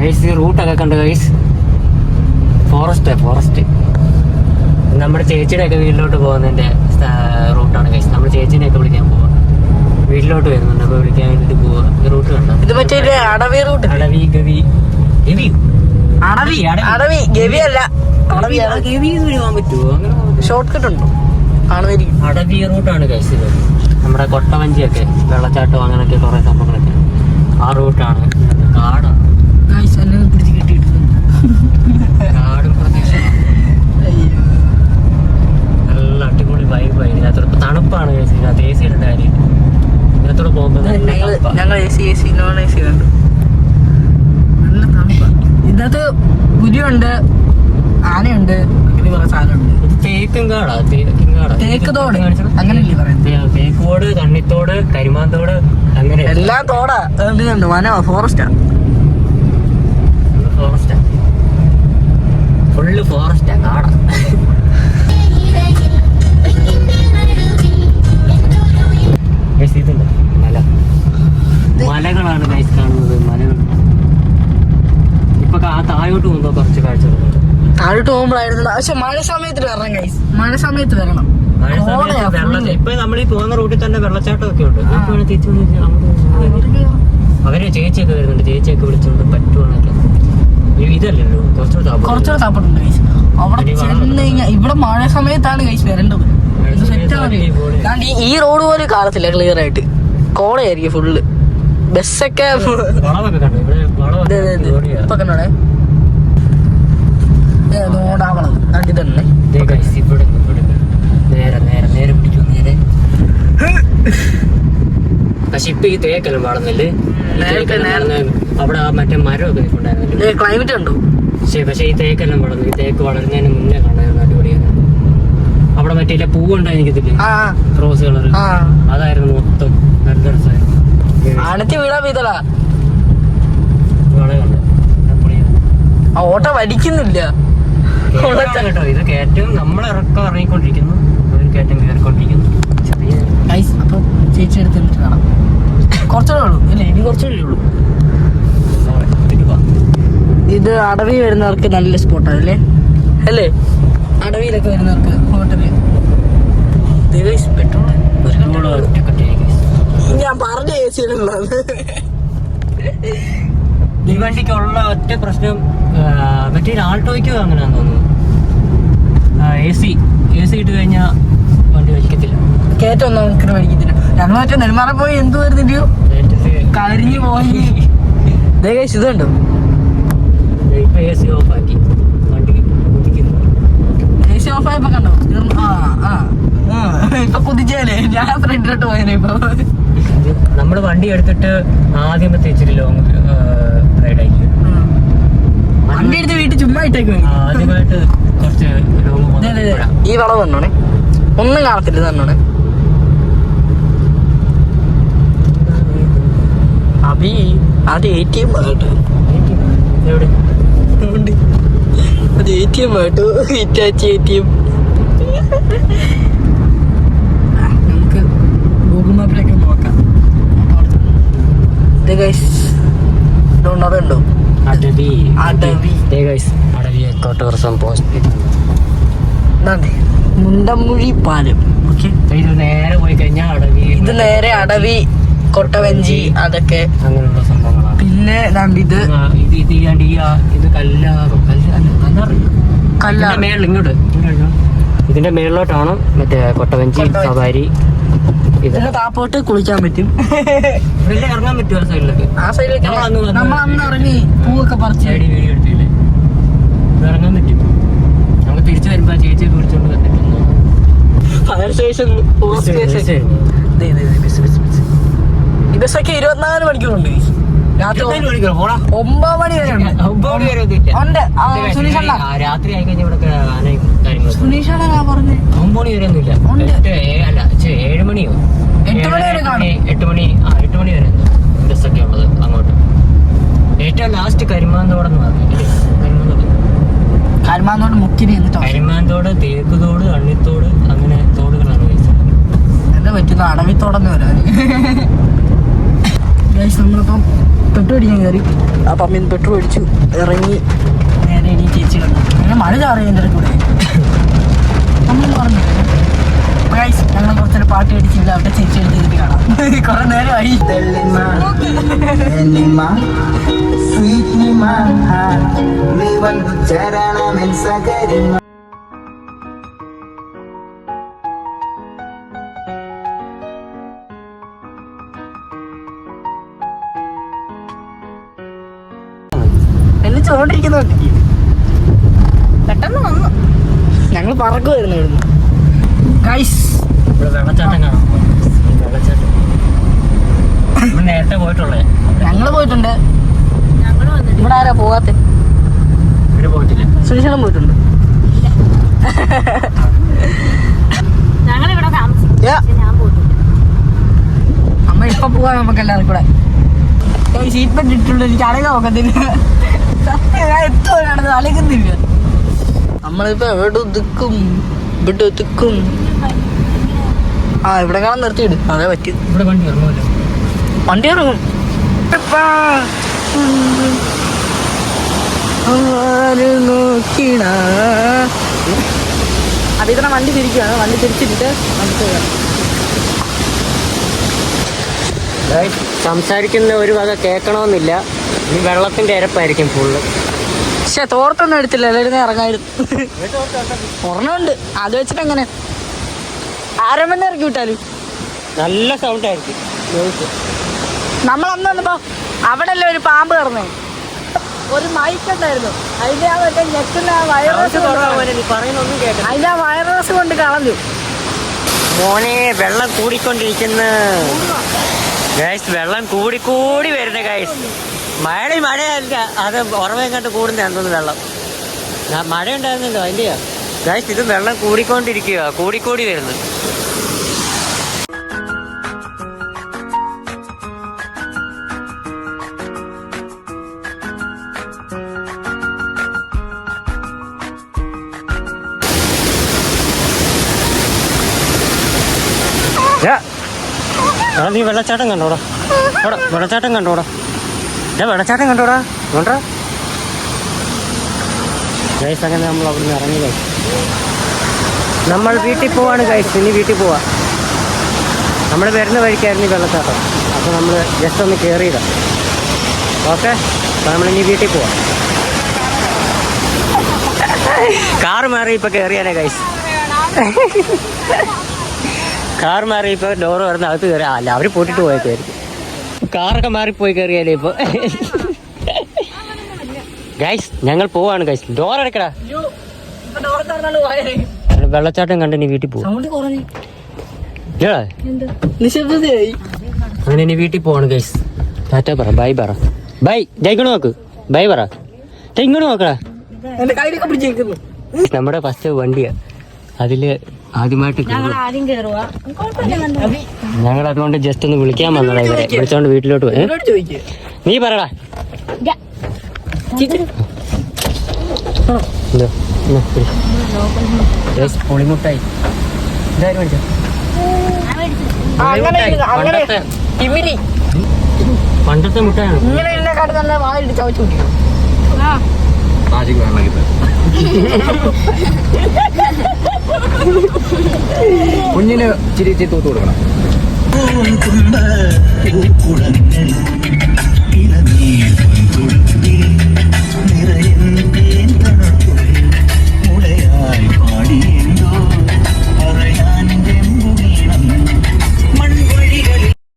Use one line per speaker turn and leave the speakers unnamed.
Guys ഈ റൂട്ടൊക്കെ കണ്ട് guys forest forest നമ്മുടെ ചേച്ചിയുടെ ഒക്കെ വീട്ടിലോട്ട് പോകുന്നതിന്റെ റൂട്ടാണ് ഗൈസ് നമ്മുടെ ചേച്ചിനെ ഒക്കെ വിളിക്കാൻ പോവാം. വീട്ടിലോട്ട് വരുന്നുണ്ട് അപ്പോൾ വിളിക്കാൻ വേണ്ടിട്ട് പോവാ. ഈ റൂട്ട് കണ്ടോ?
ഇത് മറ്റേ അടവി റൂട്ട്
അടവി ഗവി. ഗവി?
അടവി
അടവി.
ഗവി അല്ല.
അടവി ഗവി പോകാൻ പറ്റുമോ അങ്ങനെ
ഷോർട്ട് കട്ട് ഉണ്ടോ? കാണുമായിരിക്കും
അടവി റൂട്ടാണ് ഗൈസ് ഇത്. നമ്മുടെ കൊട്ടവഞ്ചിയൊക്കെ വെള്ളച്ചാട്ടം അങ്ങനെയൊക്കെ കുറേ സംഭവങ്ങളൊക്കെ. ആ റൂട്ടാണ് കാടാണ്. നല്ല അടിപൊളി വൈബായി ഇതിനകത്തോടെ തണുപ്പാണ്. ഇതിനകത്ത് എ സി ഇടേണ്ട കാര്യം. ഇതിനകത്തോടെ പോകുമ്പോൾ
ഞങ്ങൾ A C A C non A C കണ്ടു. നല്ല തണുപ്പാണ് ഇതിനകത്ത് പുലിയുണ്ട് ആനയുണ്ട് അങ്ങനെ കുറെ സാധനമുണ്ട്.
ഇത് തേക്കും കാടാ. തേക്കും കാടാ.
തേക്ക് തോട്.
കാണിച്ചത്?
അങ്ങനെയല്ലേ പറയുന്നത്?
തേ- തേക്കോട് കണ്ണിത്തോട് കരിമാന്തോട് അങ്ങനെ.
എല്ലാം തോടാ. ഉണ്ട് വനമാ ഫോറസ്റ്റാ
ഫോറസ്റ്റാ ഫുള്ള് ഫോറസ്റ്റാ കാടാ ഇതുണ്ട്. മല. മലകളാണ് ഗൈസ് കാണുന്നത്. മലകൾ ഇപ്പൊ ആ താഴോട്ട് പോകുമ്പോ കുറച്ച് കാഴ്ചകളുണ്ട്.
താഴോട്ട് പോകുമ്പോഴായിരുന്നു പക്ഷെ മഴ സമയത്ത് വരണം ഗൈസ് മഴ സമയത്ത് വരണം.
ഇപ്പൊ നമ്മൾ ഈ പോകുന്ന റൂട്ടിൽ തന്നെ വെള്ളച്ചാട്ടം ഒക്കെ ഉണ്ട് തിരിച്ചു അവർ ചേച്ചിയൊക്കെ വരുന്നുണ്ട്. ചേച്ചിയൊക്കെ വിളിച്ചോണ്ട് പറ്റുവാണെങ്കിൽ ഇതല്ലല്ലോ കുറച്ചുകൂടെ താപം.
കുറച്ചുകൂടെ താപ്പുണ്ട് അവിടെ ചെന്ന് കഴിഞ്ഞാൽ ഇവിടെ മഴ സമയത്താണ് കൈസ് വരേണ്ടത്.
ഈ
റോഡ് പോലെ കാണത്തില്ല ക്ലിയർ ആയിട്ട്. കോടയായിരിക്കും ഫുള്ള് ബസ്സൊക്കെ തന്നെ.
നേരെ നേരെ നേരെ പിടിക്കും നേരെ. പക്ഷെ ഇപ്പൊ ഈ തേക്കെല്ലാം വളർന്നില്ലേ? അവിടെ മറ്റേ മരമൊക്കെ നിൽപ്പുണ്ടായിരുന്നല്ലോ
ക്ലൈമറ്റ് ഉണ്ടോ
പക്ഷേ പക്ഷെ ഈ തേക്കെല്ലാം വളർന്നു. ഈ തേക്ക് വളരുന്നതിന് മുന്നേ കാണായിരുന്നു അടിപൊളിയാണ് അവിടെ മറ്റേ ഇല്ല പൂവുണ്ടായി എനിക്കത്തില്ലേ?
ആ
റോസ് കളർ അതായിരുന്നു മൊത്തം നല്ല രസമായിരുന്നു
അണച്ച്
വീടാ
ആ ഓട്ട വലിക്കുന്നില്ല
കേട്ടോ. ഇത് കയറ്റം നമ്മൾ ഇറക്കം ഇറങ്ങിക്കൊണ്ടിരിക്കുന്നു ഒരു കയറ്റം കയറിക്കൊണ്ടിരിക്കുന്നു.
അപ്പൊ ചേച്ചി എടുത്തിട്ട് കാണാം. ഉള്ളൂ ഇല്ല ഇനി ഉള്ളൂ. ഇത് അടവി വരുന്നവർക്ക് നല്ല സ്പോട്ടാണ് അല്ലേ? അല്ലേ അടവിയിലൊക്കെ വരുന്നവർക്ക് ഹോട്ടൽ പെട്രോൾ. ഞാൻ പറഞ്ഞ എ സി
ഈ വണ്ടിക്കുള്ള ഒറ്റ പ്രശ്നം മറ്റേ ആൾട്ടോയ്ക്ക് അങ്ങനെയാന്ന് തോന്നുന്നു. A C. എ സി ഇട്ട് കഴിഞ്ഞാൽ വണ്ടി വലിക്കത്തില്ല.
കയറ്റം ഒന്നും നമുക്ക് മേടിക്കത്തില്ല. ഞങ്ങൾ മറ്റേ നെന്മാറ പോയി. എന്ത് വരുന്നില്ലയോ കരിഞ്ഞു പോയി. ദേ guys, ഇത് കണ്ടോ?
ഇപ്പൊ ആക്കി വണ്ടി
കുതിച്ചേലേ ഞാൻ ഫ്രണ്ടിലോട്ട് പോയേനെ ഇപ്പൊ.
എടുത്തിട്ട് ആദ്യമത്തെ ഇച്ചിരി ലോങ് റൈഡ് ആയി
വണ്ടി എടുത്ത് വീട്ടിൽ ചുമ്മാ ഇട്ടേക്ക്
ആദ്യമായിട്ട് കുറച്ച് ലോങ്.
ഈ വളവ് തന്നോണേ ഒന്നും കാണത്തില്ല തന്നോണേ അബി അത് എ ടി എം ആകട്ടെ.
എവിടെ?
ഉണ്ട്. അത് A T M auto Hitachi A T M നമുക്ക് ഗൂഗിൾ മാപ്പിലൊക്കെ നോക്കാം. അതുണ്ടോ?
അടവി.
അടവി.
ദേ guys, Adavi eco tourism post
നന്ദി മുണ്ടമുഴി പാലം. ഓക്കെ
ഇത് നേരെ പോയി കഴിഞ്ഞാൽ അടവി
ഇത് നേരെ അടവി. കൊട്ടവഞ്ചി അതൊക്കെ.
അങ്ങനെയുള്ള സംഭവങ്ങളാണ്.
പിന്നെ ഇത്
ആ, ഇത് ഇത് ചെയ്യാണ്ട് ഈ ആ- ഇത് കല്ലാറും. കല്ലാറ് കല്ലാറില്ല
കല്ലാർ
ഇതിന്റെ മേളിൽ ഇങ്ങോട്ട്. ഇങ്ങോട്ട് ഇങ്ങോട്ട്. ഇതിന്റെ മേളിലോട്ടാണ് മറ്റേ കൊട്ടവഞ്ചി
കൊട്ടവഞ്ചി.
സവാരി ഇത്.
താപ്പോട്ട് കുളിക്കാൻ പറ്റും.
ഇവിടെ ഇറങ്ങാൻ പറ്റുമോ സൈഡിലൊക്കെ?
ആ സൈഡിലേക്ക്
നമ്മൾ അന്ന് വന്ന്
നമ്മൾ അന്ന് ഇറങ്ങി പൂവൊക്കെ പറിച്ച്
ചേടി വീഡിയോ എടുത്തില്ലേ? ഇത് ഇറങ്ങാൻ പറ്റും. നമ്മൾ തിരിച്ചു വരുമ്പോ ആ വിളിച്ചോണ്ട് വന്നിട്ടുണ്ട്
ഫയർ സ്റ്റേഷൻ സ്റ്റേഷൻ ഈ ബസ്സൊക്കെ ഇരുപത്തിനാല് മണിക്കൂറുണ്ട്. രാത്രി ഒമ്പത് മണി വരെ ഉണ്ട്.
രാത്രി ആയി കഴിഞ്ഞാൽ ഇവിടെ ഒമ്പത് മണി വരെ ഒന്നുമില്ല അല്ല ഏഴ് മണിയോ?
എട്ട് മണി
ഏഴര,
വരെ കാണും.
മണി, എട്ട് മണി ആ എട്ട് മണി വരെ ബസ്സൊക്കെ ഉള്ളത് അങ്ങോട്ട്. ഏറ്റവും ലാസ്റ്റ് കരിമാന്തോടെന്ന് പറഞ്ഞു കരിമാന്തോട്.
എന്നിട്ടോ
കരിമാന്തോട് തേക്കുതോട് അണ്ണിത്തോട് അങ്ങനെ തോടുകളാണ് കഴിച്ചത്
എന്താ പറ്റുന്ന അടവിത്തോടെന്ന് വരാൻ നമ്മളിപ്പം പെട്രോൾ അടിക്കാൻ കയറി ആ പമ്പിൽ നിന്ന് പെട്രോൾ അടിച്ചു ഇറങ്ങി. നേരെ ഇനി ചേച്ചി കണ്ടു അങ്ങനെ മഴ ചാറിയതിന്റെ കൂടെ. നമ്മൾ പറഞ്ഞു ഗൈസ് ഞങ്ങൾ കുറച്ചൊരു പാട്ട് അടിച്ചില്ല അവിടെ ചേച്ചി എടുത്തിട്ട് കാണാം. കുറെ നേരമായി.
സ്വീറ്റ് നീ വന്നു ചരണമെൻ ಒಂದು
ചുവണ്ടിരിക്കുന്ന പെട്ടെന്ന് വന്നു. ഞങ്ങൾ പറക്കുമായിരുന്നു ഇവിടുന്ന്. കൈസ്
ഇവിടെ വെള്ളച്ചാട്ടം കാണാം. വെള്ളച്ചാട്ടം. നേരത്തെ പോയിട്ടുള്ളേ?
ഞങ്ങൾ പോയിട്ടുണ്ട്. ഇവിടെ ആരാ പോകാത്ത
ഇവിടെ പോയിട്ടില്ല.
സുനിശേഷം പോയിട്ടുണ്ട്.
ഞങ്ങളിവിടെ
അമ്മ ഇപ്പൊ പോവാ നമുക്ക് എല്ലാവർക്കും കൂടെ സീറ്റ് ബെൽറ്റ് ഇട്ടുള്ളൂ എനിക്ക് അറിയാൻ നോക്കത്തില്ല അലകുന്നില്ല നമ്മളിപ്പോ എവിടെ ഒതുക്കും? ഇവിടെ ഒതുക്കും. ആ ഇവിടെ കാണാൻ നിർത്തിയിട്. അതെ പറ്റി.
ഇവിടെ വണ്ടി ഇറങ്ങുമല്ലോ.
വണ്ടി ഇറങ്ങും. നോക്കിണ? അതിൽ വണ്ടി തിരിക്കുകയാണ് വണ്ടി തിരിച്ചിട്ട് നമുക്ക്
സംസാരിക്കുന്ന ഒരു വക കേൾക്കണമെന്നില്ല. ഈ വെള്ളത്തിന്റെ ഇരപ്പായിരിക്കും ഫുള്ള്
പക്ഷെ തോർത്തൊന്നും എടുത്തില്ല. എല്ലാവരും ഇറങ്ങായിരുന്നു. ഒരെണ്ണമുണ്ട്. അത് വെച്ചിട്ട് എങ്ങനെ? ആരമ്പന്നെ ഇറക്കി വിട്ടാലും?
നല്ല സൗണ്ട് ആയിരിക്കും.
നമ്മൾ അന്ന് വന്നപ്പോ അവിടെ അല്ലേ ഒരു പാമ്പ് കറന്നേ ഒരു മൈക്ക് ഉണ്ടായിരുന്നു. അതിന്റെ ആ മറ്റേ ഞെക്കുന്ന ആ വൈറസ് അതിന്റെ ആ വൈറസ് കൊണ്ട് കളഞ്ഞു.
മോനെ വെള്ളം കൂടിക്കൊണ്ടിരിക്കുന്ന. ഗൈസ് വെള്ളം കൂടി കൂടി വരുന്ന ഗൈസ് മഴ മഴയല്ല അത് ഉറവയും കണ്ട് കൂടുന്നതാണ് വെള്ളം. മഴ ഉണ്ടായിരുന്നല്ലോ അതിന്റെയാ ഇത് വെള്ളം കൂടിക്കൊണ്ടിരിക്കുക കൂടിക്കൂടി വരുന്നു. നീ വെള്ളച്ചാട്ടം കണ്ടോടാ. വെള്ളച്ചാട്ടം കണ്ടോടാ. ഞാൻ വെള്ളച്ചാട്ടം കണ്ടോടാ. കണ്ടോ ഗൈസ് അങ്ങനെ നമ്മൾ അവിടെ നിന്ന് ഇറങ്ങി ഗൈസ് നമ്മൾ വീട്ടിൽ പോവാണ് ഗൈസ് ഇനി വീട്ടിൽ പോവാ. നമ്മൾ വരുന്ന വഴിക്കായിരുന്നു ഈ വെള്ളച്ചാട്ടം. അപ്പോൾ നമ്മൾ ജസ്റ്റ് ഒന്ന് കയറിയതാ ഓക്കെ അപ്പോൾ നമ്മൾ ഇനി വീട്ടിൽ പോവാം. കാറ് മാറി ഇപ്പം കയറിയാനേ ഗൈസ് കാർ മാറി ഇപ്പോൾ ഡോറ് വരുന്ന അകത്ത് കയറി അല്ല അവർ പൂട്ടിട്ട് പോയേക്കായിരിക്കും കാറൊക്കെ മാറിപ്പോയി കയറിയാലേ ഇപ്പൊ. ഗൈസ് ഞങ്ങൾ പോവാണ് ഗൈസ് ഡോർ അടക്കടാ വെള്ളച്ചാട്ടം കണ്ട് ഇനി വീട്ടിൽ
പോകും
അങ്ങനെ ഇനി വീട്ടിൽ പോവാണ് ഗൈസ് ടാറ്റ പറ ബൈ പറ. ബൈ ജയിക്കണോ നോക്ക്. ബൈ പറ. ഇങ്ങോട്ട് നോക്കടാ. നമ്മുടെ ഫസ്റ്റ് വണ്ടിയാ. അതിൽ ആദ്യമായിട്ട്
ഞങ്ങൾ
അതുകൊണ്ട് ജസ്റ്റ് ഒന്ന് വിളിക്കാൻ വന്നതാ ഇവരെ. വിളിച്ചോണ്ട് വീട്ടിലോട്ട് പോയി. നീ പറടാ. പുളിമുട്ടായി. പണ്ടത്തെ മുട്ടായാണ്.
ഇങ്ങനെ ചവച്ചു കുട്ടിയോ
കുഞ്ഞിന് ചിരി ചിരി തൂത്ത് കൊടുക്കണം.